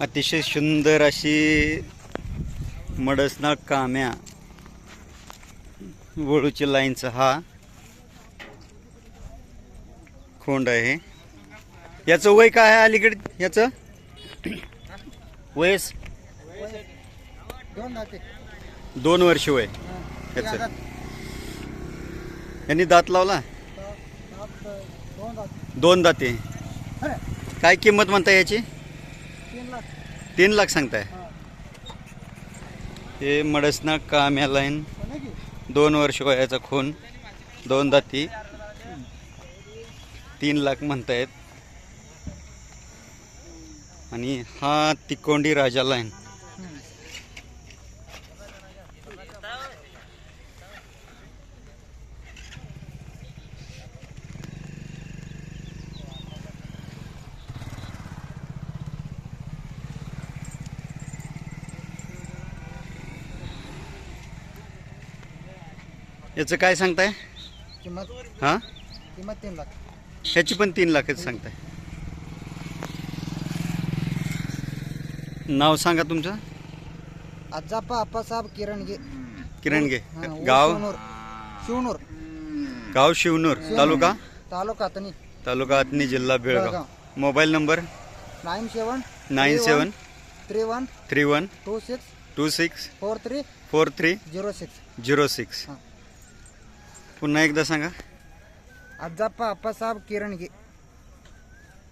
अतिशय सुंदर अशी मडसनाळ काम्या वळूची लाईनचा हा खोंड आहे. याचं वय काय आहे अलीकडे? याचं? वयस? दोन दोन वर्ष वय. याचं. यांनी दात लावला? दोन दाते. काय किंमत म्हणता याची? तीन लाख सांगताय. हे मडसना काम्या लाईन दोन वर्ष वयाचा खून. दोन दाती. तीन लाख म्हणतायत. आणि हा तिकोंडी राजा लाईन. याचं काय सांगताय? किंमत? हा? किंमत तीन लाख. ह्याची पण तीन लाखच सांगताय. नाव सांगा तुमचं. आजाप्पा आप्पासाहेब किरणगे. किरण घे हा, ऊर गाव? शिवनूर. शिवनूर. गाव शिवनूर. तालुका? तालुका तनी तालुका अतनी जिल्हा Belgaum. Belgaum. Mobile number? Nine seven nine seven three one three one two six two six four three four three zero six. Zero six. हा. पुन्हा एकदा सांगा. Ajappa Appasaheb Kirange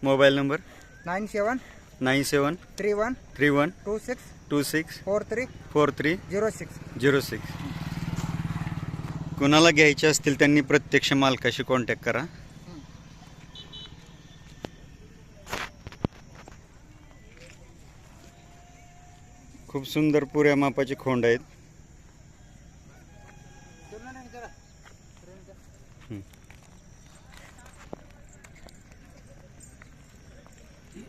mobile number? Nine seven nine seven three one three one two six two six four three four three zero six. Zero six. कुणाला घ्यायचे असतील त्यांनी प्रत्यक्ष मालकाशी contact करा. खूप सुंदर पुऱ्या मापाचे खोंड आहेत.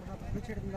ಮಾತ್ರ ಬಿಚ್ಚಿಡಿದ